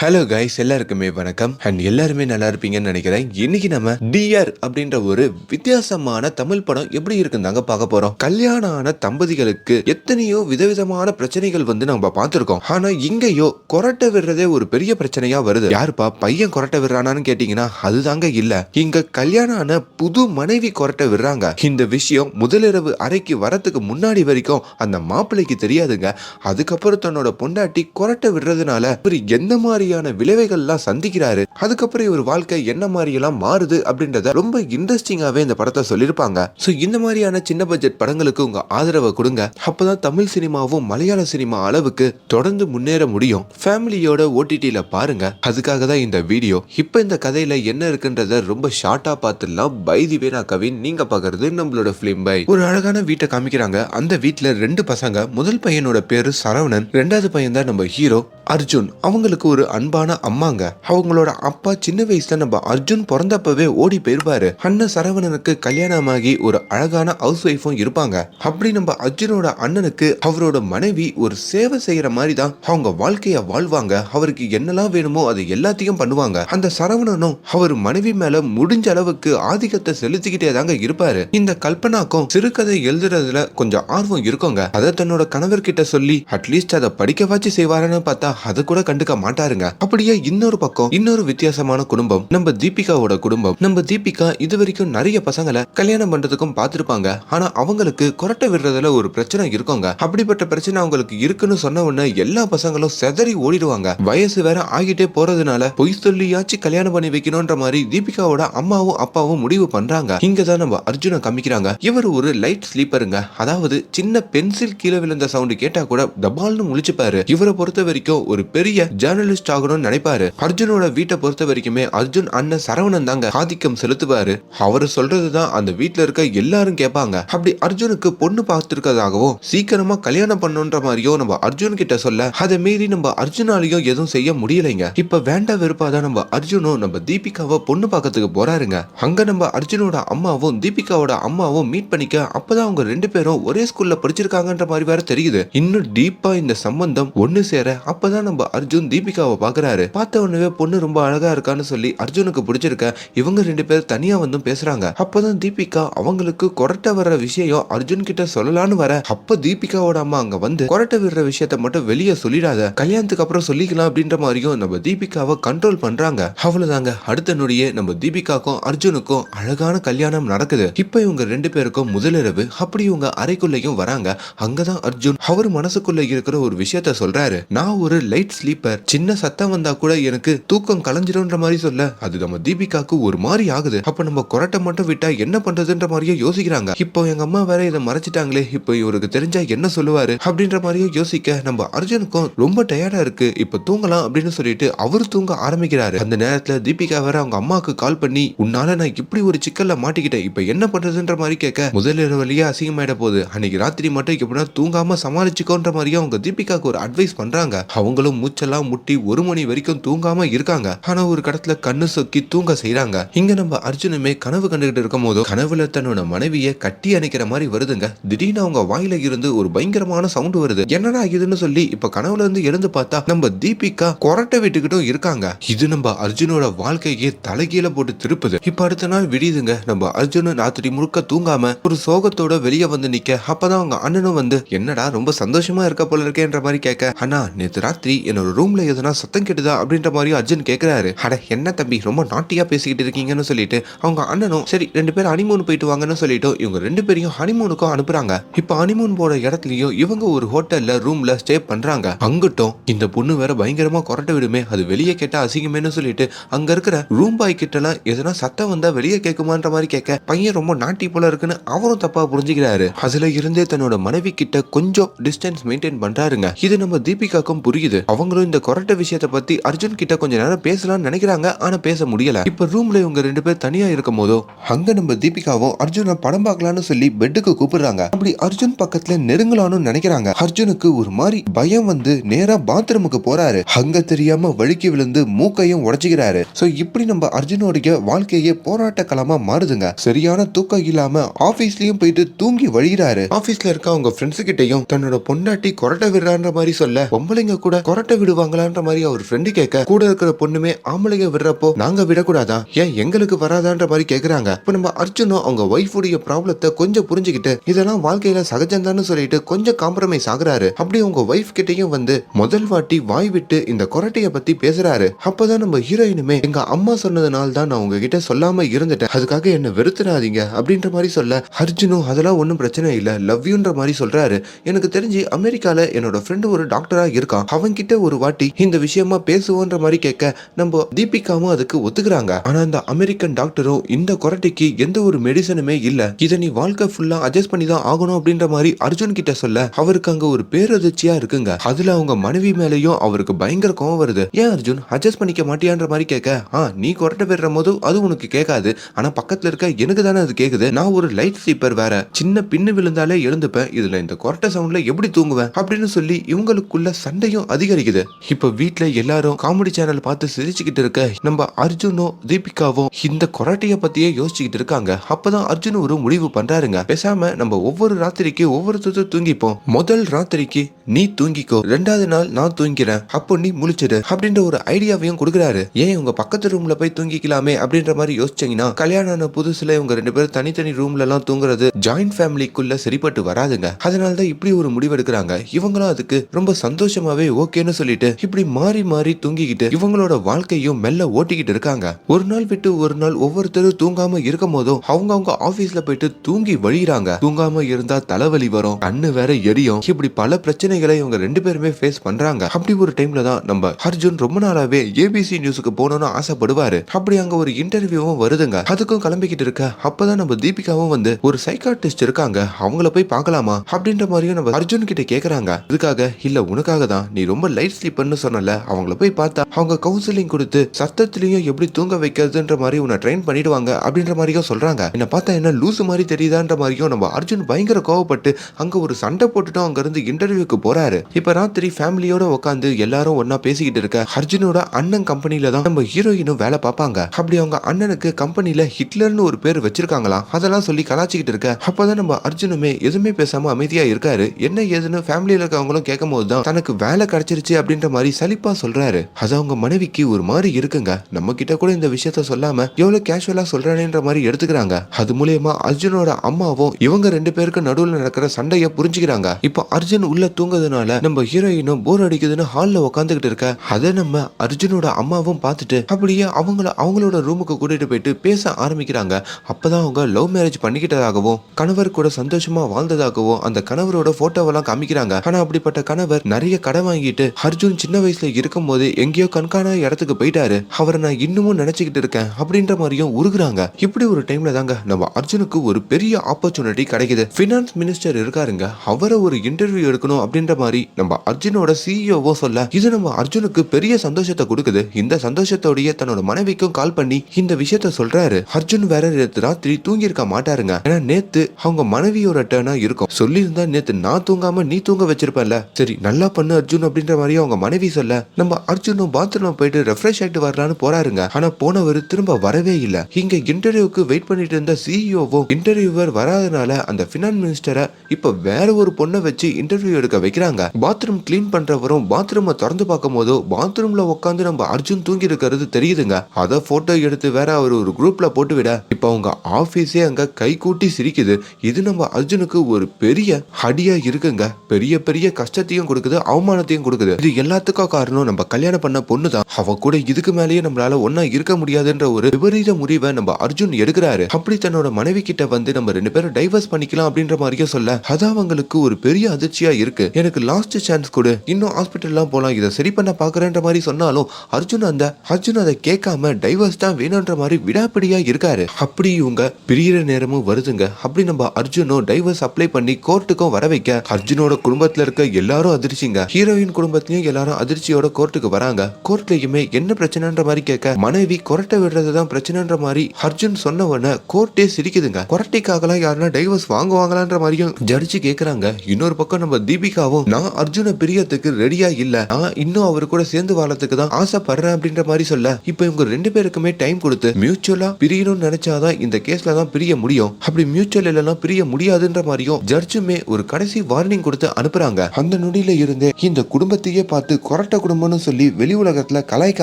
Hello guys எல்லாருக்குமே வணக்கம். And எல்லாருமே நல்லா இருப்பீங்கன்னு நினைக்கிறேன். இன்னைக்கு நம்ம டிஆர் அப்படின்ற ஒரு வித்தியாசமான தமிழ் படம் எப்படி இருக்குந்தாங்க பார்க்க போறோம். கல்யாணம் ஆன தம்பதிகளுக்கு எத்தனையோ விதவிதமான பிரச்சனைகள் வந்து நம்ம பார்த்துருக்கோம். ஆனா இங்கேயோ கொரட்டை விடுறதே ஒரு பெரிய பிரச்சனையா வருது. யாருப்பா பையன் கொரட்டை விடுறானான்னு கேட்டீங்கன்னா அதுதாங்க இல்ல. இங்க கல்யாணம் ஆன புது மனைவி கொரட்டை விடுறாங்க. இந்த விஷயம் முதலிரவு அறைக்கு வரத்துக்கு முன்னாடி வரைக்கும் அந்த மாப்பிள்ளைக்கு தெரியாதுங்க. அதுக்கப்புறம் தன்னோட பொண்டாட்டி கொரட்டை விடுறதுனால இவர் எந்த மாதிரியான விளைவுகள்லாம் சந்திக்கிறாரு. அதுக்கப்புறம் இவர் வாழ்க்கை என்ன மாதிரி எல்லாம் மாறுது அப்படின்றத ரொம்ப இன்ட்ரெஸ்டிங்காவே இந்த படத்தை சொல்லியிருப்பாங்க. ஸோ இந்த மாதிரியான சின்ன பட்ஜெட் படங்களுக்கு உங்க ஆதரவை கொடுங்க. அப்போதான் தமிழ் சினிமாவும் மலையாள சினிமா அளவுக்கு தொடர்ந்து முன்னேற முடியும். ஃபேமிலியோட ஓடிடியில் பாருங்க. அதுக்காக தான் இந்த வீடியோ இப்போ இந்த கதையில என்ன இருக்குன்றத ரொம்ப ஷார்ட்டா பார்த்துடலாம். பைதி வேணா கவின். நீங்க பாக்குறது நம்மளோட ஃபிலிம் பை ஒரு அழகான வீட்டை காமிக்கிறாங்க. அந்த வீட்ல ரெண்டு பசங்க. முதல் பையனோட பேரு சரவணன். ரெண்டாவது பையன் தான் நம்ம ஹீரோ அர்ஜுன். அவங்களுக்கு ஒரு அன்பான அம்மாங்க. அவங்களோட அப்பா சின்ன வயசுல நம்ம அர்ஜுன் பிறந்தப்பவே ஓடி போயிருப்பாரு. அண்ணன் சரவணனுக்கு கல்யாணமாகி ஒரு அழகான ஹவுஸ் ஒய்ஃபும் இருப்பாங்க. அப்படி நம்ம அர்ஜுனோட அண்ணனுக்கு அவரோட மனைவி ஒரு சேவை செய்யற மாதிரி தான் அவங்க வாழ்க்கைய வாழ்வாங்க. அவருக்கு என்னெல்லாம் வேணுமோ அது எல்லாத்தையும் பண்ணுவாங்க. அந்த சரவணனும் அவர் மனைவி மேல முடிஞ்ச அளவுக்கு ஆதிக்கத்தை செலுத்திக்கிட்டே தாங்க இருப்பாரு. இந்த கல்பனாக்கும் சிறுகதை எழுதுறதுல கொஞ்சம் ஆர்வம் இருக்குங்க. அதை தன்னோட கணவர்கிட்ட சொல்லி அட்லீஸ்ட் அதை படிக்கவாச்சு செய்வாருன்னு பார்த்தா அதை கூட கண்டுக்க மாட்டாருங்க. அப்படியே இன்னொரு பக்கம் இன்னொரு வித்தியாசமான குடும்பம். நம்ம தீபிகாவோட குடும்பம். நம்ம தீபிகா இது வரைக்கும் நிறைய பசங்களை கல்யாணம் பண்றதுக்கும் பார்த்துருப்பாங்க. ஆனா அவங்களுக்கு கொரட்டை விடுறதுல ஒரு பிரச்சனை இருக்குங்க. அப்படிப்பட்ட பிரச்சனை அவங்களுக்கு இருக்குன்னு சொன்ன உடனே எல்லா பசங்களும் செதறி ஓடிடுவாங்க. வயசு வேற ஆகிட்டே போறதுனால பொய் சொல்லியாச்சு கல்யாணம் பண்ணி வைக்கணும்ன்ற மாதிரி தீபிகாவோட அம்மாவும் அப்பாவும் முடிவு பண்றாங்க. இங்கதான் நம்ம அர்ஜுனை காமிக்கிறாங்க. இவர் ஒரு லைட் ஸ்லீப்பருங்க அதாவது சின்ன பென்சில் கீழே விழுந்த சவுண்ட் கேட்டா கூட தபால்னு முழிச்சுப்பாரு. இவரை பொறுத்த வரைக்கும் ஒரு பெரிய ஜேர்னலிஸ்ட் ஆகணும்னு நினைப்பாரு. அர்ஜுனோட வீட்டை பொறுத்த வரைக்குமே அர்ஜுன் அண்ணன் சரவணன் தாங்க ஆதிக்கம் செலுத்துவாரு. அவரு சொல்றதுதான் அந்த வீட்ல இருக்க எல்லாரும் கேட்பாங்க. அப்படி அர்ஜுனுக்கு பொண்ணு பார்த்துருக்கதாகவும் சீக்கிரமா கல்யாணம் பண்ணுன்ற மாதிரியோ நம்ம அர்ஜுன் கிட்ட சொல்ல அதை மீறி நம்ம அர்ஜுனாலையும் எதுவும் செய்ய முடியலைங்க. இப்ப வேண்ட வெறுப்பாதான் நம்ம அர்ஜுனும் நம்ம தீபிகாவை பொண்ணு பார்க்கறதுக்கு போறாருங்க. அங்க நம்ம அர்ஜுனோட அம்மாவும் தீபிகாவோட அம்மாவும் மீட் பண்ணிக்க அப்பதான் அவங்க ரெண்டு பேரும் ஒரே ஸ்கூல்ல படிச்சிருக்காங்கன்ற மாதிரி வேற தெரியுது. இன்னும் டீப்பா இந்த சம்பந்தம் ஒண்ணு சேர அப்பதான் நம்ம அர்ஜுன் தீபிகாவை பாக்குறாரு. பார்த்த உடனே பொண்ணு ரொம்ப அழகா இருக்கான்னு சொல்லி அர்ஜுனுக்கு பிடிச்சிருக்க இவங்க ரெண்டு பேரும் தனியா வந்து பேசுறாங்க. அப்பதான் தீபிகா அவங்களுக்கு கொரட்ட வர்ற விஷயம் அர்ஜுன் கிட்ட சொல்லலாம்னு வர அப்ப தீபிகாவோட அம்மா அங்க வந்து கொரட்ட விடுற விஷயத்த மட்டும் வெளியே சொல்லிடாத கல்யாணத்துக்கு அப்புறம் சொல்லிக்கலாம் அப்படின்ற மாதிரியும் நம்ம தீபிகாவை கண்ட்ரோல் பண்றாங்க. அவ்வளவுதாங்க. அடுத்த நொடியே நம்ம தீபிகாக்கும் அர்ஜுனுக்கும் அழகான கல்யாணம் நடக்குது. இப்ப இவங்க ரெண்டு பேருக்கும் முதலிரவு. அப்படி இவங்க அறைக்குள்ளேயும் வராங்க. அங்கதான் அர்ஜுன் அவர் மனசுக்குள்ள இருக்கிற ஒரு விஷயத்த சொல்றாரு. நான் ஒரு லைட் ஸ்லீப்பர் சின்ன சத்தம் சத்தம் வந்தா கூட எனக்கு தூக்கம் கலைஞ்சிடும்ன்ற மாதிரி சொல்ல. அது நம்ம தீபிகாக்கு ஒரு மாதிரி ஆகுது. அப்ப நம்ம கொரட்டை மட்டும் விட்டா என்ன பண்றதுன்ற மாதிரியே யோசிக்கிறாங்க. இப்போ எங்க அம்மா வேற இதை மறைச்சிட்டாங்களே. இப்போ இவருக்கு தெரிஞ்சா என்ன சொல்லுவாரு? அப்படின்ற மாதிரியே யோசிக்க நம்ம அர்ஜுனுக்கும் ரொம்ப டயர்டா இருக்கு. இப்ப தூங்கலாம் அப்படின்னு சொல்லிட்டு அவர் தூங்க ஆரம்பிக்கிறாரு. அந்த நேரத்துல தீபிகா வேற அவங்க அம்மாவுக்கு கால் பண்ணி உன்னால நான் இப்படி ஒரு சிக்கல்ல மாட்டிக்கிட்டேன். இப்ப என்ன பண்றதுன்ற மாதிரி கேட்க முதல் இரவுலயே அசிங்கமாயிட போகுது. அன்னைக்கு ராத்திரி மட்டும் எப்படின்னா தூங்காம சமாளிச்சுக்கோன்ற மாதிரியே அவங்க தீபிகாக்கு ஒரு அட்வைஸ் பண்றாங்க. அவங்களும் மூச்செல்லாம் முட்டி ஒரு மணி வரைக்கும் தூங்காம இருக்காங்க. ஆனா ஒரு கடத்துல கண்ணு சொக்கி தூங்க செய்யறாங்க இங்க நம்ம அர்ஜுனுமே கனவு கண்டுகிட்டு இருக்கும் போது கனவுல தன்னோட மனைவியை கட்டி அணைக்கிற மாதிரி வருதுங்க. திடீர்னு அவங்க வாயில இருந்து ஒரு பயங்கரமான சவுண்ட் வருது. என்னடா இதுன்னு சொல்லி இப்ப கனவுல இருந்து எழுந்து பார்த்தா நம்ம தீபிகா கொரட்டை விட்டுக்கிட்டும் இருக்காங்க. இது நம்ம அர்ஜுனோட வாழ்க்கையே தலைகீழ போட்டு திருப்புது. இப்ப அடுத்த நாள் விடியுதுங்க. நம்ம அர்ஜுனு ராத்திரி முழுக்க தூங்காம ஒரு சோகத்தோட வெளியே வந்து நிக்க அப்பதான் அவங்க அண்ணனும் வந்து என்னடா ரொம்ப சந்தோஷமா இருக்க போல இருக்கேன்ற மாதிரி கேட்க அண்ணா நேற்று ராத்திரி என்னோட ரூம்ல எதனா சத்தம் கேட்டுதா அப்படின்ற மாதிரி அர்ஜுன் கேட்குறாரு அட என்ன தம்பி ரொம்ப நாட்டியா பேசிக்கிட்டு இருக்கீங்கன்னு சொல்லிட்டு அவங்க அண்ணனும் சரி ரெண்டு பேரும் ஹனிமூன் போயிட்டு வாங்கன்னு சொல்லிட்டு இவங்க ரெண்டு பேரையும் ஹனிமூனுக்கும் அனுப்புறாங்க. இப்ப ஹனிமூன் போற இடத்துலயும் இவங்க ஒரு ஹோட்டல்ல ரூம்ல ஸ்டே பண்றாங்க. அங்கிட்டும் இந்த பொண்ணு வேற பயங்கரமா கொரட்ட விடுமே அது வெளியே கேட்டா அசிங்கமேனு சொல்லிட்டு அங்க இருக்கிற ரூம் பாய் கிட்ட எல்லாம் எதனா சத்தம் வந்தா வெளியே கேட்குமான்ற மாதிரி கேட்க பையன் ரொம்ப நாட்டி போல இருக்குன்னு அவரும் தப்பா புரிஞ்சுக்கிறாரு. அதுல இருந்தே தன்னோட மனைவி கிட்ட கொஞ்சம் டிஸ்டன்ஸ் மெயின்டைன் பண்றாருங்க. இது நம்ம தீபிகாக்கும் புரியுது. அவங்களும் இந்த கொரட்ட விஷயம் விஷயத்தை பத்தி அர்ஜுன் கிட்ட கொஞ்ச நேரம் பேசலாம்னு நினைக்கிறாங்க. ஆனா பேச முடியல. இப்ப ரூம்ல இவங்க ரெண்டு பேர் தனியா இருக்கும் போதோ அங்க நம்ம தீபிகாவும் அர்ஜுனை படம் பார்க்கலாம்னு சொல்லி பெட்டுக்கு கூப்பிடுறாங்க. அப்படி அர்ஜுன் பக்கத்துல நெருங்கலாம்னு நினைக்கிறாங்க. அர்ஜுனுக்கு ஒரு மாதிரி பயம் வந்து நேரா பாத்ரூமுக்கு போறாரு. அங்க தெரியாம வழுக்கி விழுந்து மூக்கையும் உடச்சுக்கிறாரு. சோ இப்படி நம்ம அர்ஜுனோடைய வாழ்க்கையே போராட்ட களமா மாறுதுங்க. சரியான தூக்கம் இல்லாம ஆபீஸ்லயும் போயிட்டு தூங்கி வழிகிறாரு ஆபீஸ்ல இருக்க அவங்க ஃப்ரெண்ட்ஸ் கிட்டயும் தன்னோட பொண்டாட்டி கொரட்டை விடுறான்ற மாதிரி சொல்ல பொம்பளைங்க கூட கொரட்டை விடுவாங்களான்ற மாதிரி அவர் ஃப்ரெண்டு கேட்க கூட இருக்கிற பொண்ணுமே ஆம்பளைங்க விடுறப்போ நாங்க விடக்கூடாதா? ஏன் எங்களுக்கு வராதான்ற மாதிரி கேக்குறாங்க. இப்ப நம்ம அர்ஜுனும் அவங்க ஒய்ஃபுடைய ப்ராப்ளத்தை கொஞ்சம் புரிஞ்சுக்கிட்டு இதெல்லாம் வாழ்க்கையில சகஜம்தான்னு சொல்லிட்டு கொஞ்சம் காம்ப்ரமைஸ் ஆகுறாரு. அப்படி உங்க ஒய்ஃப் கிட்டயும் வந்து முதல் வாட்டி வாய் விட்டு இந்த கொரட்டைய பத்தி பேசுறாரு. அப்பதான் நம்ம ஹீரோயினுமே எங்க அம்மா சொன்னதுனால தான் நான் உங்ககிட்ட சொல்லாம இருந்துட்டேன். அதுக்காக என்ன வெறுத்துறாதீங்க. அப்படின்ற மாதிரி சொல்ல அர்ஜுனும் அதெல்லாம் ஒன்றும் பிரச்சனை இல்ல. லவ் யூன்ற மாதிரி சொல்றாரு. எனக்கு தெரிஞ்சு அமெரிக்கால என்னோட ஃப்ரெண்டு ஒரு டாக்டரா இருக்கான். அவன்கிட்ட ஒரு வாட்டி இந்த விஷயம் பேசுவோன்ற மாதிரி கேட்க நம்ம தீபிகாவும் அதுக்கு ஒத்துக்கிறாங்க. ஆனா இந்த அமெரிக்கன் டாக்டரும் இந்த கொரட்டைக்கு எந்த ஒரு மெடிசனுமே இல்ல. இதை நீ வாழ்க்கை ஃபுல்லா அட்ஜஸ்ட் பண்ணி தான் ஆகணும் அப்படின்ற மாதிரி அர்ஜுன் கிட்ட சொல்ல அவருக்கு அங்க ஒரு பேரதிர்ச்சியா இருக்குங்க. அதுல அவங்க மனைவி மேலையும் அவருக்கு பயங்கர கோவம் வருது. ஏன் அர்ஜுன் அட்ஜஸ்ட் பண்ணிக்க மாட்டியான்ற மாதிரி கேட்க ஆ நீ கொரட்டை பெறுற போது அது உனக்கு கேட்காது. ஆனா பக்கத்துல இருக்க எனக்கு தானே அது கேக்குது. நான் ஒரு லைட் ஸ்லீப்பர் வேற. சின்ன பின்னு விழுந்தாலே எழுந்துப்பேன். இதுல இந்த கொரட்டை சவுண்ட்ல எப்படி தூங்குவேன்? அப்படின்னு சொல்லி இவங்களுக்குள்ள சண்டையும் அதிகரிக்குது. இப்ப வீட்ல எல்லாரும் காமெடி சேனல் பார்த்து சிரிச்சுக்கிட்டு இருக்க நம்ம அர்ஜுனும் தீபிகாவும் இந்த கொரட்டைய பத்தியே யோசிச்சுக்கிட்டு இருக்காங்க. அப்பதான் அர்ஜுன் ஒரு முடிவு பண்றாருங்க. பேசாம நம்ம ஒவ்வொரு ராத்திரிக்கு ஒவ்வொருத்தர் தூங்கிப்போம். முதல் ராத்திரிக்கு நீ தூங்கிக்கோ. ரெண்டாவது நாள் நான் தூங்கிறேன் அப்போ நீ முழிச்சிடு அப்படின்ற ஒரு ஐடியாவையும் கொடுக்குறாரு. ஏன் உங்க பக்கத்து ரூம்ல போய் தூங்கிக்கலாமே அப்படின்ற மாதிரி யோசிச்சீங்கன்னா கல்யாணம் ஆன புதுசுல இவங்க ரெண்டு பேரும் தனித்தனி ரூம்ல எல்லாம் தூங்குறது ஜாயிண்ட் ஃபேமிலிக்குள்ள சரிப்பட்டு வராதுங்க. அதனால தான் இப்படி ஒரு முடிவு எடுக்கிறாங்க. இவங்களும் அதுக்கு ரொம்ப சந்தோஷமாவே ஓகேன்னு சொல்லிட்டு இப்படி மாறி மாறி தூங்கிக்கிட்டு இவங்களோட வாழ்க்கையும் மெல்ல ஓட்டிக்கிட்டு இருக்காங்க. ஒரு நாள் விட்டு ஒரு நாள் ஒவ்வொருத்தரும் தூங்காம இருக்கும் போதும் அவங்க அவங்க ஆபீஸ்ல போயிட்டு தூங்கி வழியிறாங்க. தூங்காம இருந்தா தலைவலி வரும் கண்ணு வேற எரியும். இப்படி பல பிரச்சனைகளை இவங்க ரெண்டு பேருமே ஃபேஸ் பண்றாங்க. அப்படி ஒரு டைம்ல தான் நம்ம அர்ஜுன் ரொம்ப நாளாவே ஏபிசி நியூஸுக்கு போகணும்னு ஆசைப்படுவாரு. அப்படி அங்க ஒரு இன்டர்வியூவும் வருதுங்க. அதுக்கும் கிளம்பிக்கிட்டு இருக்க. அப்பதான் நம்ம தீபிகாவும் வந்து ஒரு சைக்காட்டிஸ்ட் இருக்காங்க. அவங்கள போய் பார்க்கலாமா? அப்படின்ற மாதிரியும் நம்ம அர்ஜுன் கிட்ட கேக்குறாங்க. இதுக்காக இல்ல உனக்காக தான். நீ ரொம்ப லைட் ஸ்லீப்பர்னு சொன்னல. அவங்கள போய் பார்த்தா அவங்க கவுன்சிலிங் கொடுத்து சத்தத்திலையும் எப்படி தூங்க வைக்கிறதுன்ற மாதிரி உன்னை ட்ரெயின் பண்ணிடுவாங்க அப்படின்ற மாதிரியும் சொல்றாங்க. என்ன பார்த்தா என்ன லூசு மாதிரி தெரியுதான்ற மாதிரியும் நம்ம அர்ஜுன் பயங்கர கோவப்பட்டு அங்க ஒரு சண்டை போட்டுட்டு அங்க இருந்து இன்டர்வியூக்கு போறாரு. இப்ப ராத்திரி ஃபேமிலியோட உட்காந்து எல்லாரும் ஒன்னா பேசிக்கிட்டு இருக்க அர்ஜுனோட அண்ணன் கம்பெனில தான் நம்ம ஹீரோயினும் வேலை பார்ப்பாங்க. அப்படி அவங்க அண்ணனுக்கு கம்பெனில ஹிட்லர்னு ஒரு பேர் வச்சிருக்காங்களாம். அதெல்லாம் சொல்லி கலாச்சிக்கிட்டு இருக்க அப்பதான் நம்ம அர்ஜுனுமே எதுவுமே பேசாம அமைதியா இருக்காரு. என்ன ஏதுன்னு ஃபேமிலியில இருக்கவங்களும் கேட்கும் போது தான் தனக்கு வேலை கிடைச்சிருச்சு அப்படின்ற மாதிரி சலிப்பா சொல்றாரு. அது அவங்க மனைவிக்கு ஒரு மாதிரி இருக்குங்க. நம்ம கிட்ட கூட இந்த விஷயத்த சொல்லாம எவ்வளவு கேஷுவலா சொல்றானேன்ற மாதிரி எடுத்துக்கிறாங்க. அது மூலியமா அர்ஜுனோட அம்மாவும் இவங்க ரெண்டு பேருக்கு நடுவில் நடக்கிற சண்டைய புரிஞ்சுக்கிறாங்க. இப்போ அர்ஜுன் உள்ள தூங்குறதுனால நம்ம ஹீரோயினும் போர் அடிக்குதுன்னு ஹால்ல உட்காந்துக்கிட்டு இருக்க. அதை நம்ம அர்ஜுனோட அம்மாவும் பார்த்துட்டு அப்படியே அவங்கள அவங்களோட ரூமுக்கு கூட்டிட்டு போயிட்டு பேச ஆரம்பிக்கிறாங்க. அப்பதான் அவங்க லவ் மேரேஜ் பண்ணிக்கிட்டதாகவும் கணவர் கூட சந்தோஷமா வாழ்ந்ததாகவும் அந்த கணவரோட போட்டோவெல்லாம் காமிக்கிறாங்க. ஆனா அப்படிப்பட்ட கணவர் நிறைய கடை வாங்கிட்டு அர்ஜுன் சின்ன வயசுல இருக்கும் போது எங்கேயோ கண்காண இடத்துக்கு போயிட்டாரு. அவரை நான் இன்னமும் நினைச்சுக்கிட்டு இருக்கேன் அப்படின்ற மாதிரியும் உருகுறாங்க. இப்படி ஒரு டைம்ல தாங்க நம்ம அர்ஜுனுக்கு ஒரு பெரிய ஆப்பர்ச்சுனிட்டி கிடைக்குது. பினான்ஸ் மினிஸ்டர் இருக்காருங்க. அவரை ஒரு இன்டர்வியூ எடுக்கணும் அப்படின்ற மாதிரி நம்ம அர்ஜுனோட சிஇஓவோ சொல்ல இது நம்ம அர்ஜுனுக்கு பெரிய சந்தோஷத்தை கொடுக்குது. இந்த சந்தோஷத்தோடய தன்னோட மனைவிக்கும் கால் பண்ணி இந்த விஷயத்த சொல்றாரு. அர்ஜுன் வேற நேற்று ராத்திரி தூங்கியிருக்க மாட்டாருங்க. ஏன்னா நேத்து அவங்க மனைவியோட டேர்னா இருக்கும். சொல்லியிருந்தா நேத்து நான் தூங்காம நீ தூங்க வச்சிருப்பேன்ல. சரி நல்லா பண்ணு அர்ஜுன் அப்படின்ற மாதிரி அவங்க மனைவி சொல்ல நம்ம அர்ஜுனும் பாத்ரூம் போயிட்டு ரெஃப்ரெஷ் ஆயிட்டு வரலான்னு போறாருங்க. ஆனா போனவர் திரும்ப வரவே இல்ல. இங்க இன்டர்வியூக்கு வெயிட் பண்ணிட்டு இருந்த சிஇஓவும் இன்டர்வியூவர் வராதனால அந்த பினான் மினிஸ்டரை இப்ப வேற ஒரு பொண்ணை வச்சு இன்டர்வியூ எடுக்க வைக்கிறாங்க. பாத்ரூம் கிளீன் பண்றவரும் பாத்ரூமை திறந்து பார்க்கும் போதோ பாத்ரூம்ல உட்காந்து நம்ம அர்ஜுன் தூங்கி இருக்கிறது தெரியுதுங்க. அத போட்டோ எடுத்து வேற அவர் ஒரு குரூப்ல போட்டு விட இப்ப அவங்க ஆபீஸே அங்க கை கூட்டி சிரிக்குது. இது நம்ம அர்ஜுனுக்கு ஒரு பெரிய அடியா இருக்குங்க. பெரிய பெரிய கஷ்டத்தையும் கொடுக்குது அவமானத்தையும் கொடுக்குது. இது எல்லாத்துக்கும் காரணம் நம்ம கல்யாணம் பண்ண பொண்ணு தான் அவ கூட இதுக்கு மேலேயே நம்மளால ஒன்னா இருக்க முடியாதுன்ற ஒரு விபரீத முடிவை நம்ம அர்ஜுன் எடுக்கிறாரு. அப்படி தன்னோட மனைவி கிட்ட வந்து நம்ம ரெண்டு பேரும் டைவர்ஸ் பண்ணிக்கலாம் அப்படின்ற மாதிரியே சொல்ல அது அவங்களுக்கு ஒரு பெரிய அதிர்ச்சியா இருக்கு. எனக்கு லாஸ்ட் சான்ஸ் கொடு இன்னும் ஹாஸ்பிட்டல்லாம் போலாம் இதை சரி பண்ண பாக்குறேன்ற மாதிரி சொன்னாலும் அர்ஜுன் அந்த அர்ஜுன் அதை கேட்காம டைவர்ஸ் தான் வேணும்ன்ற மாதிரி விடாப்பிடியா இருக்காரு. அப்படி இவங்க பிரியிற நேரமும் வருதுங்க. அப்படி நம்ம அர்ஜுனும் டைவர்ஸ் அப்ளை பண்ணி கோர்ட்டுக்கும் வர வைக்க அர்ஜுனோட குடும்பத்துல இருக்க எல்லாரும் அதிர்ச்சிங்க. ஹீரோயின் குடும்பத்திலயும் எல்லாரும் அதிர்ச்சியோட கோர்ட்டுக்கு வராங்க. கோர்ட்லயுமே என்ன பிரச்சனைன்ற மாதிரி கேட்க மனைவி கொரட்டை விடுறதுதான் பிரச்சனைன்ற மாதிரி அர்ஜுன் சொன்ன உடனே கோர்ட்டே சிரிக்குதுங்க. கொரட்டைக்காகலாம் யாருன்னா டைவர்ஸ் வாங்குவாங்களான்ற மாதிரியும் ஜட்ஜி கேக்குறாங்க. இன்னொரு பக்கம் நம்ம தீபிகாவும் நான் அர்ஜுனை பிரியறதுக்கு ரெடியா இல்ல. நான் இன்னும் அவர் கூட சேர்ந்து வாழறதுக்கு தான் ஆசைப்படுறேன் அப்படின்ற மாதிரி சொல்ல இப்போ இவங்க ரெண்டு பேருக்குமே டைம் கொடுத்து மியூச்சுவலா பிரியணும்னு நினைச்சாதான் இந்த கேஸ்ல தான் பிரிய முடியும். அப்படி மியூச்சுவல் இல்லைன்னா பிரிய முடியாதுன்ற மாதிரியும் ஜட்ஜுமே ஒரு கடைசி வார்னிங் கொடுத்து அனுப்புறாங்க. அந்த நொடியில இருந்தே இந்த குடும்பத்தையே பார்த்து கொரட்டை குடும்பம் குடும்பம்னு சொல்லி வெளி உலகத்துல கலாய்க்க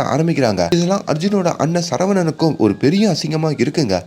ஆரம்பிக்கிறாங்க. இதெல்லாம் அர்ஜுனோட அண்ணன் சரவணனுக்கும் ஒரு பெரிய அசிங்கமா இருக்குங்க.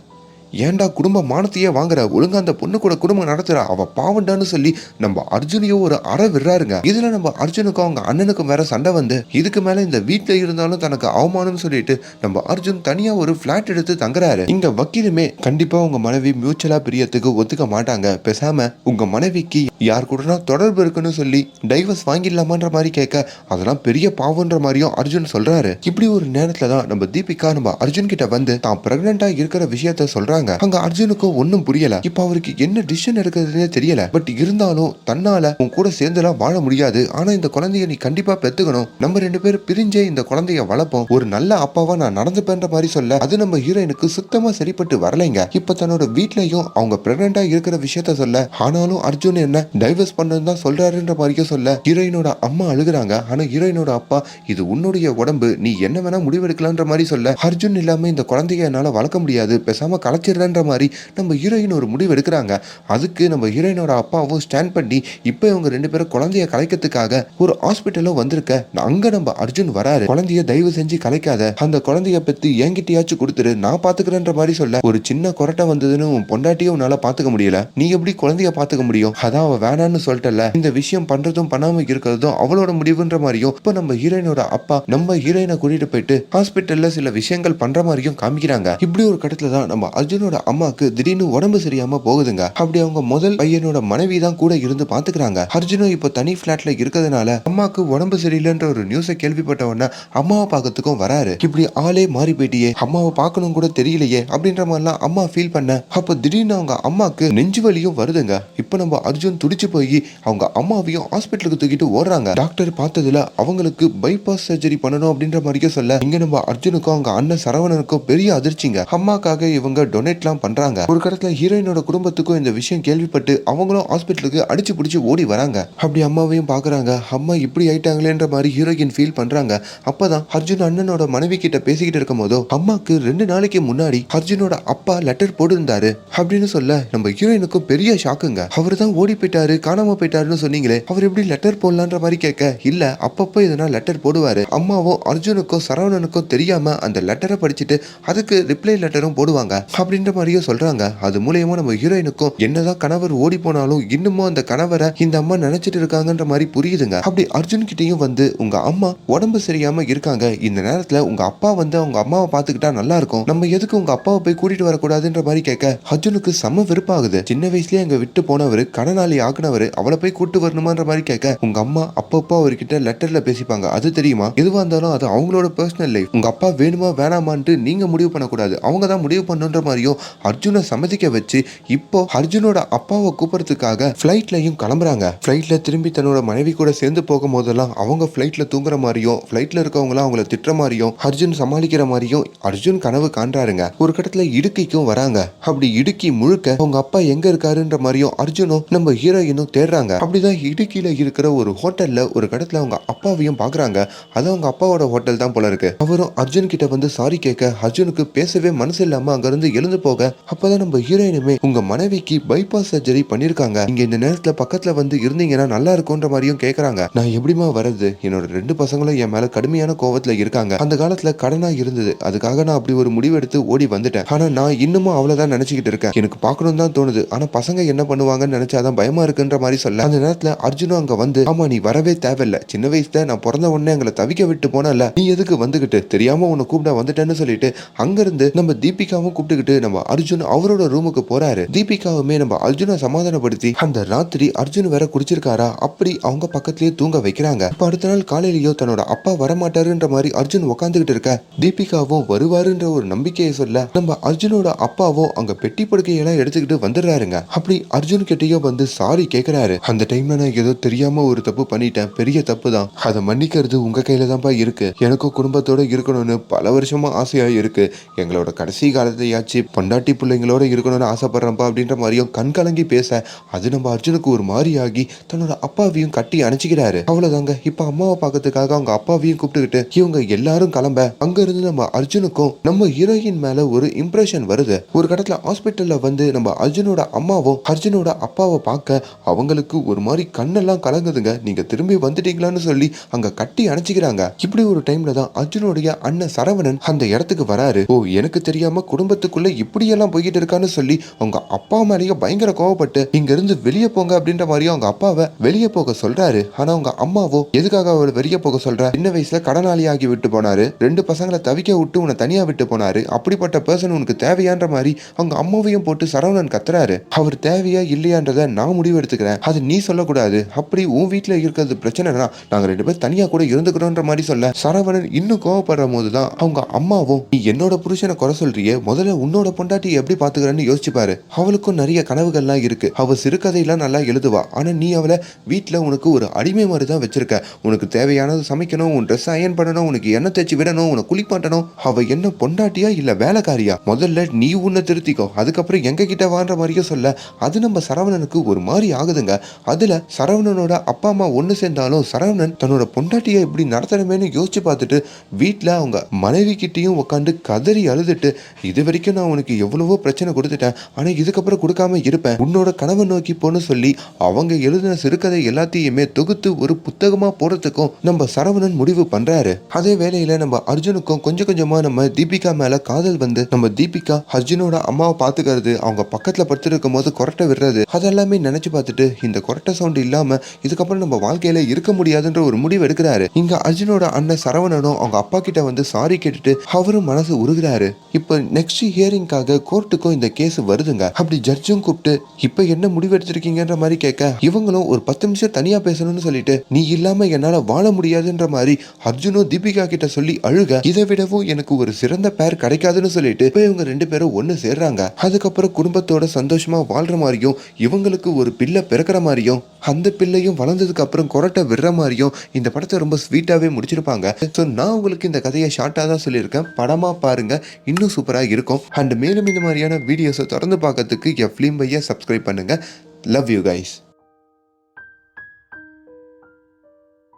ஏன்டா குடும்ப மானத்தையே வாங்குற? ஒழுங்கா அந்த பொண்ணு கூட குடும்பம் நடத்துற? அவ பாவண்டான்னு சொல்லி நம்ம அர்ஜுனையோ ஒரு அற விடுறாருங்க இதுல நம்ம அர்ஜுனுக்கும் அவங்க அண்ணனுக்கும் வேற சண்டை வந்து இதுக்கு மேல இந்த வீட்டுல இருந்தாலும் தனக்கு அவமானம்னு சொல்லிட்டு நம்ம அர்ஜுன் தனியா ஒரு பிளாட் எடுத்து தங்குறாரு. இங்க வக்கீலுமே கண்டிப்பா உங்க மனைவி மியூச்சுவலா பிரியத்துக்கு ஒத்துக்க மாட்டாங்க. பேசாம உங்க மனைவிக்கு யார் கூடனா தொடர்பு இருக்குன்னு சொல்லி டைவர்ஸ் வாங்கிடலாமான்ற மாதிரி கேட்க அதெல்லாம் பெரிய பாவம்ன்ற மாதிரியும் அர்ஜுன் சொல்றாரு. இப்படி ஒரு நேரத்துல தான் நம்ம தீபிகா நம்ம அர்ஜுன் கிட்ட வந்து தான் பிரெக்னெண்டா இருக்கிற விஷயத்த வராங்க அங்க அர்ஜுனுக்கு ஒன்னும் புரியல. இப்ப அவருக்கு என்ன டிசிஷன் எடுக்கிறதுனே தெரியல. பட் இருந்தாலும் தன்னால உன் கூட சேர்ந்தெல்லாம் வாழ முடியாது. ஆனா இந்த குழந்தைய நீ கண்டிப்பா பெத்துக்கணும். நம்ம ரெண்டு பேரும் பிரிஞ்சே இந்த குழந்தைய வளர்ப்போம். ஒரு நல்ல அப்பாவா நான் நடந்துப்பேன்ற மாதிரி சொல்ல அது நம்ம ஹீரோயினுக்கு சுத்தமா சரிப்பட்டு வரலைங்க. இப்ப தன்னோட வீட்லயும் அவங்க பிரெக்னெண்டா இருக்கிற விஷயத்த சொல்ல ஆனாலும் அர்ஜுன் என்ன டைவர்ஸ் பண்ணணும் தான் சொல்றாருன்ற மாதிரியும் சொல்ல ஹீரோயினோட அம்மா அழுகுறாங்க. ஆனா ஹீரோயினோட அப்பா இது உன்னுடைய உடம்பு. நீ என்ன வேணா முடிவெடுக்கலான்ற மாதிரி சொல்ல. அர்ஜுன் இல்லாம இந்த குழந்தைய என்னால வளர்க்க முடியாது. பேசாம கலைச்சிடுறேன்ற மாதிரி நம்ம ஹீரோயின் ஒரு முடிவு எடுக்கிறாங்க. அதுக்கு நம்ம ஹீரோயினோட அப்பாவும் ஸ்டாண்ட் பண்ணி இப்போ இவங்க ரெண்டு பேரும் குழந்தைய கலைக்கிறதுக்காக ஒரு ஹாஸ்பிட்டலும் வந்திருக்க அங்க நம்ம அர்ஜுன் வராரு. குழந்தைய தயவு செஞ்சு கலைக்காத. அந்த குழந்தைய பத்தி என்கிட்டயாச்சும் கொடுத்துரு நான் பாத்துக்கிறேன்ற மாதிரி சொல்ல. ஒரு சின்ன கொரட்டை வந்ததுன்னு உன் பொண்டாட்டியும் உன்னால பாத்துக்க முடியல. நீ எப்படி குழந்தைய பாத்துக்க முடியும்? அதான் அவ வேணான்னு சொல்லிட்டல இந்த விஷயம் பண்றதும் பண்ணாம இருக்கிறதும் அவளோட முடிவுன்ற மாதிரியும் இப்போ நம்ம ஹீரோயினோட அப்பா நம்ம ஹீரோயினை கூட்டிட்டு போயிட்டு ஹாஸ்பிட்டல்ல சில விஷயங்கள் பண்ற மாதிரியும் காமிக்கிறாங்க. இப்படி ஒரு கட்டத்துல தான் நம்ம அர்ஜுன் பையனோட அம்மாக்கு திடீர்னு உடம்பு சரியாம போகுதுங்க. அப்படி அவங்க முதல் பையனோட மனைவி தான் கூட இருந்து பாத்துக்கிறாங்க. அர்ஜுனும் இப்போ தனி பிளாட்ல இருக்கிறதுனால அம்மாக்கு உடம்பு சரியில்லைன்ற ஒரு நியூஸை கேள்விப்பட்ட உடனே அம்மாவை பார்க்கறதுக்கும் வராரு. இப்படி ஆளே மாறி போயிட்டியே அம்மாவை பார்க்கணும் கூட தெரியலையே அப்படின்ற மாதிரிலாம் அம்மா ஃபீல் பண்ண அப்போ திடீர்னு அவங்க அம்மாக்கு நெஞ்சு வலியும் வருதுங்க. இப்போ நம்ம அர்ஜுன் துடிச்சு போய் அவங்க அம்மாவையும் ஹாஸ்பிட்டலுக்கு தூக்கிட்டு ஓடுறாங்க. டாக்டர் பார்த்ததுல அவங்களுக்கு பைபாஸ் சர்ஜரி பண்ணணும் அப்படின்ற மாதிரியே சொல்ல இங்க நம்ம அர்ஜுனுக்கும் அவங்க அண்ணன் சரவணனுக்கும் பெரிய அதிர்ச்சிங்க. அம்மாக்காக இவங்க டொனேட்லாம் பண்றாங்க. ஒரு கடத்துல ஹீரோயினோட குடும்பத்துக்கும் இந்த விஷயம் கேள்விப்பட்டு அவங்களும் ஹாஸ்பிட்டலுக்கு அடிச்சு பிடிச்சி ஓடி வராங்க. அப்படி அம்மாவையும் பாக்குறாங்க. அம்மா இப்படி ஆயிட்டாங்களேன்ற மாதிரி ஹீரோயின் ஃபீல் பண்றாங்க. அப்பதான் அர்ஜுன் அண்ணனோட மனைவி கிட்ட பேசிக்கிட்டு இருக்கும் போதோ அம்மாக்கு ரெண்டு நாளைக்கு முன்னாடி அர்ஜுனோட அப்பா லெட்டர் போட்டிருந்தாரு. அப்படின்னு சொல்ல நம்ம ஹீரோயினுக்கும் பெரிய ஷாக்குங்க அவர் தான் ஓடி போயிட்டாரு காணாம போயிட்டாருன்னு சொன்னீங்களே அவர் எப்படி லெட்டர் போடலான்ற மாதிரி கேட்க இல்ல அப்பப்போ எதனா லெட்டர் போடுவாரு. அம்மாவும் அர்ஜுனுக்கும் சரவணனுக்கும் தெரியாம அந்த லெட்டரை படிச்சுட்டு அதுக்கு ரிப்ளை லெட்டரும் போடுவாங்க. அப்படின்ற மாதிரியும் சொல்றாங்க. அது மூலியமா நம்ம ஹீரோயினுக்கும் என்னதான் கணவர் ஓடி போனாலும் இன்னமும் அந்த கணவரை இந்த அம்மா நினைச்சிட்டு இருக்காங்கன்ற மாதிரி புரியுதுங்க. அப்படி அர்ஜுன் கிட்டையும் வந்து உங்க அம்மா உடம்பு சரியாம இருக்காங்க. இந்த நேரத்துல உங்க அப்பா வந்து அவங்க அம்மாவை பாத்துக்கிட்டா நல்லா இருக்கும். நம்ம எதுக்கு உங்க அப்பாவை போய் கூட்டிட்டு வரக்கூடாதுன்ற மாதிரி கேட்க அர்ஜுனுக்கு செம்ம வெறுப்பாகுது. சின்ன வயசுலயே அங்க விட்டு போனவர் கடனாளி ஆக்குனவர் அவளை போய் கூட்டு வரணுமான்ற மாதிரி கேட்க உங்க அம்மா அப்பப்போ அவர்கிட்ட லெட்டர்ல பேசிப்பாங்க. அது தெரியுமா? எதுவா இருந்தாலும் அது அவங்களோட பர்சனல் லைஃப் உங்க அப்பா வேணுமா வேணாமான்ட்டு நீங்க முடிவு பண்ணக்கூடாது. அவங்க தான் முடிவு பண்ணுன்ற மாதிரியும் அர்ஜுனை சம்மதிக்க வச்சு இப்போ அர்ஜுனோட அப்பாவை கூப்பிடறதுக்காக ஃப்ளைட்லையும் கிளம்புறாங்க. ஃப்ளைட்ல திரும்பி தன்னோட மனைவி கூட சேர்ந்து போகும் போதெல்லாம் அவங்க ஃப்ளைட்ல தூங்குற மாதிரியும் ஃப்ளைட்ல இருக்கவங்களாம் அவங்கள திட்டுற மாதிரியும் அர்ஜுன் சமாளிக்கிற மாதிரியும் அர்ஜுன் கனவு காண்றாருங்க. ஒரு கட்டத்துல இடுக்கிக்கும் வராங்க. அப்படி இடுக்கி முழுக்க அவங்க அப்பா எங்க இருக்காருன்ற மாதிரியும் அர்ஜுனும் நம்ம ஹீரோயினும் தேடுறாங்க. அப்படிதான் இடுக்கியில இருக்கிற ஒரு ஹோட்டல்ல ஒரு கடத்துல அவங்க அப்பாவையும் பாக்குறாங்க. அது அவங்க அப்பாவோட ஹோட்டல் தான் போல இருக்கு. அவரும் அர்ஜுன் கிட்ட வந்து சாரி கேட்க அர்ஜுனுக்கு பேசவே மனசு இல்லாம அங்க இருந்து போக அப்பதான் நம்ம ஹீரோயினுமே உங்க மனைவிக்கு பைபாஸ் சர்ஜரி பண்ணிருக்காங்க. நீங்க இந்த நேரத்துல பக்கத்துல வந்து இருந்தீங்கன்னா நல்லா இருக்கும்ன்ற மாதிரியும் கேக்குறாங்க. நான் எப்படிமா வர்றது? என்னோட ரெண்டு பசங்களும் என் மேல கடுமையான கோவத்துல இருக்காங்க. அந்த காலத்துல கடனா இருந்தது. அதுக்காக நான் அப்படி ஒரு முடிவெடுத்து ஓடி வந்துட்டேன். ஆனா நான் இன்னமும் அவ்வளவுதான் நினைச்சுக்கிட்டு இருக்கேன். எனக்கு பார்க்கணும் தான் தோணுது. ஆனா பசங்க என்ன பண்ணுவாங்கன்னு நினைச்சாதான் பயமா இருக்குன்ற மாதிரி சொல்ல. அந்த நேரத்துல அர்ஜுனும் அங்க வந்து ஆமா நீ வரவே தேவையில்ல. சின்ன வயசுல நான் பிறந்த உடனே எங்களை தவிக்க விட்டு போனல நீ எதுக்கு வந்துகிட்டு? தெரியாம உன்னை கூப்பிட வந்துட்டேன்னு சொல்லிட்டு அங்கிருந்து நம்ம தீபிகாவும் கூப்பிட்டுக்கிட்டு நம்ம அர்ஜுன் அவரோட ரூமுக்கு போறாரு. தீபிகாவுமே நம்ம அர்ஜுனை சமாதானப்படுத்தி அந்த ராத்திரி அர்ஜுன் வேற குடிச்சிருக்காரா? அப்படி அவங்க பக்கத்துலயே தூங்க வைக்கிறாங்க. இப்ப அடுத்த நாள் காலையிலயோ தன்னோட அப்பா வரமாட்டாருன்ற மாதிரி அர்ஜுன் உட்காந்துக்கிட்டு இருக்க. தீபிகாவும் வருவாருன்ற ஒரு நம்பிக்கையை சொல்ல நம்ம அர்ஜுனோட அப்பாவும் அங்க பெட்டி படுக்கையெல்லாம் எடுத்துக்கிட்டு வந்துடுறாருங்க. அப்படி அர்ஜுன் கிட்டயோ வந்து சாரி கேக்குறாரு. அந்த டைம்ல நான் ஏதோ தெரியாம ஒரு தப்பு பண்ணிட்டேன். பெரிய தப்பு தான் அதை மன்னிக்கிறது உங்க கையில தான்ப்பா இருக்கு. எனக்கும் குடும்பத்தோட இருக்கணும்னு பல வருஷமா ஆசையா இருக்கு. எங்களோட கடைசி காலத்தையாச்சு பொண்டாட்டி பிள்ளைங்களோட இருக்கணும்னு ஆசைப்பட்றப்பா அப்படின்ற மாதிரியும் கண் கலங்கி பேச அது நம்ம அர்ஜுனுக்கு ஒரு மாதிரியாகி தன்னோட அப்பாவையும் கட்டி அணைச்சிக்கிறாரு அவ்வளவுதாங்க. இப்ப அம்மாவை பார்க்கறதுக்காக அவங்க அப்பாவையும் கூப்பிட்டுக்கிட்டு இவங்க எல்லாரும் கிளம்ப அங்க இருந்து நம்ம அர்ஜுனுக்கும் நம்ம ஹீரோயின் மேல ஒரு இம்ப்ரெஷன் வருது. ஒரு கடத்தில் ஹாஸ்பிட்டல்ல வந்து நம்ம அர்ஜுனோட அம்மாவும் அர்ஜுனோட அப்பாவை பார்க்க அவங்களுக்கு ஒரு மாதிரி கண்ணெல்லாம் கலங்குதுங்க. நீங்க திரும்பி வந்துட்டீங்களான்னு சொல்லி அங்க கட்டி அணைச்சிக்கிறாங்க இப்படி ஒரு டைம்ல தான் அர்ஜுனுடைய அண்ணன் சரவணன் அந்த இடத்துக்கு வராரு. ஓ எனக்கு தெரியாம குடும்பத்துக்குள்ள இப்படியெல்லாம் போய்கிட்டு இருக்கான்னு சொல்லி அவங்க அப்பா மேலேயே பயங்கர கோவப்பட்டு இங்க இருந்து வெளியே போங்க அப்படின்ற மாதிரியும் அவங்க அப்பாவை வெளியே போக சொல்றாரு. ஆனா அவங்க அம்மாவோ எதுக்காக அவளை வெளியே போக சொல்ற? சின்ன வயசுல கடனாளி ஆகி விட்டு போனாரு. ரெண்டு பசங்களை தவிக்க விட்டு உன்னை தனியா விட்டு போனாரு. அப்படிப்பட்ட பர்சன் உனக்கு தேவையான்ற மாதிரி அவங்க அம்மாவையும் போட்டு சரவணன் கத்துறாரு. அவர் தேவையா இல்லையான்றத நான் முடிவு எடுத்துக்கிறேன் அது நீ சொல்லக்கூடாது. அப்படி உன் வீட்டுல இருக்கிறது பிரச்சனைனா நாங்க ரெண்டு பேரும் தனியா கூட இருந்துக்கிறோன்ற மாதிரி சொல்ல சரவணன் இன்னும் கோவப்படுற போதுதான் அவங்க அம்மாவும் நீ என்னோட புருஷனை குறை சொல்றியே. முதல்ல உன்னோட பொண்டாட்டி எப்படி பாத்துக்கிறேன்னு யோசிச்சு பாரு. அவளுக்கும் நிறைய கனவுகள்லாம் இருக்கு. அவ சிறுகதையெல்லாம் நல்லா எழுதுவா. ஆனா நீ அவளை வீட்டுல உனக்கு ஒரு அடிமை மாதிரி தான் வச்சிருக்க. உனக்கு தேவையானது சமைக்கணும் உன் ட்ரெஸ் அயன் பண்ணணும் உனக்கு எண்ணெய் தேய்ச்சி விடணும் உனக்கு குளிப்பாட்டணும் அவ என்ன பொண்டாட்டியா இல்ல வேலைக்காரியா? முதல்ல நீ உன்னை திருத்திக்கோ. அதுக்கப்புறம் எங்க கிட்ட வான்ற மாதிரியே சொல்ல. அது நம்ம சரவணனுக்கு ஒரு மாதிரி ஆகுதுங்க. அதுல சரவணனோட அப்பா அம்மா ஒண்ணு சேர்ந்தாலும் சரவணன் தன்னோட பொண்டாட்டியை இப்படி நடத்தணுமேனு யோசிச்சு பார்த்துட்டு வீட்டுல அவங்க மனைவி கிட்டேயும் உட்காந்து கதறி அழுதுட்டு இது வரைக்கும் நான் உனக்கு எவ்வளவோ பிரச்சனை கொடுத்துட்டேன். ஆனா இதுக்கப்புறம் கொடுக்காம இருப்பேன். உன்னோட கனவை நோக்கி போன்னு சொல்லி அவங்க எழுதின சிறுகதை எல்லாத்தையுமே தொகுத்து ஒரு புத்தகமா போடுறதுக்கும் நம்ம சரவணன் முடிவு பண்றாரு. அதே வேளையில நம்ம அர்ஜுனுக்கும் கொஞ்சம் கொஞ்சமா நம்ம தீபிகா மேல காதல் வந்து நம்ம தீபிகா அர்ஜுனோட அம்மாவை பார்த்துக்கிறது அவங்க பக்கத்துல படுத்துருக்கும் போது கொரட்டை விடுறது அதெல்லாமே நினைச்சு பார்த்துட்டு இந்த கொரட்டை சவுண்ட் இல்லாம இதுக்கப்புறம் நம்ம வாழ்க்கையில இருக்க முடியாதுன்ற ஒரு முடிவு எடுக்கிறாரு. இங்க அர்ஜுனோட அண்ணன் சரவணனும் அவங்க அப்பா கிட்ட வந்து சாரி கேட்டுட்டு அவரும் மனசு உருகுறாரு. இப்போ நெக்ஸ்ட் ஹியரிங் ஹியரிங்காக கோர்ட்டுக்கும் இந்த கேஸ் வருதுங்க. அப்படி ஜட்ஜும் கூப்பிட்டு இப்போ என்ன முடிவு எடுத்திருக்கீங்கன்ற மாதிரி கேட்க இவங்களும் ஒரு பத்து நிமிஷம் தனியா பேசணும்னு சொல்லிட்டு நீ இல்லாம என்னால வாழ முடியாதுன்ற மாதிரி அர்ஜுனும் தீபிகா கிட்ட சொல்லி அழுக இதை விடவும் எனக்கு ஒரு சிறந்த பேர் கிடைக்காதுன்னு சொல்லிட்டு இப்ப இவங்க ரெண்டு பேரும் ஒண்ணு சேர்றாங்க. அதுக்கப்புறம் குடும்பத்தோட சந்தோஷமா வாழ்ற மாதிரியும் இவங்களுக்கு ஒரு பிள்ளை பிறக்கிற மாதிரியும் அந்த பிள்ளையும் வளர்ந்ததுக்கு அப்புறம் கொரட்டை விடுற மாதிரியும் இந்த படத்தை ரொம்ப ஸ்வீட்டாவே முடிச்சிருப்பாங்க. ஸோ நான் உங்களுக்கு இந்த கதையை ஷார்ட்டாக தான் சொல்லியிருக்கேன். படமா பாருங்க. இன்னும் சூப்பராக இருக்கும். அண்ட் மேலும் இந்த மாதிரியான வீடியோஸை தொடர்ந்து பார்க்கறதுக்கு ஃபிலிம் பையா சப்ஸ்கிரைப் பண்ணுங்கள் லவ் யூ கைஸ்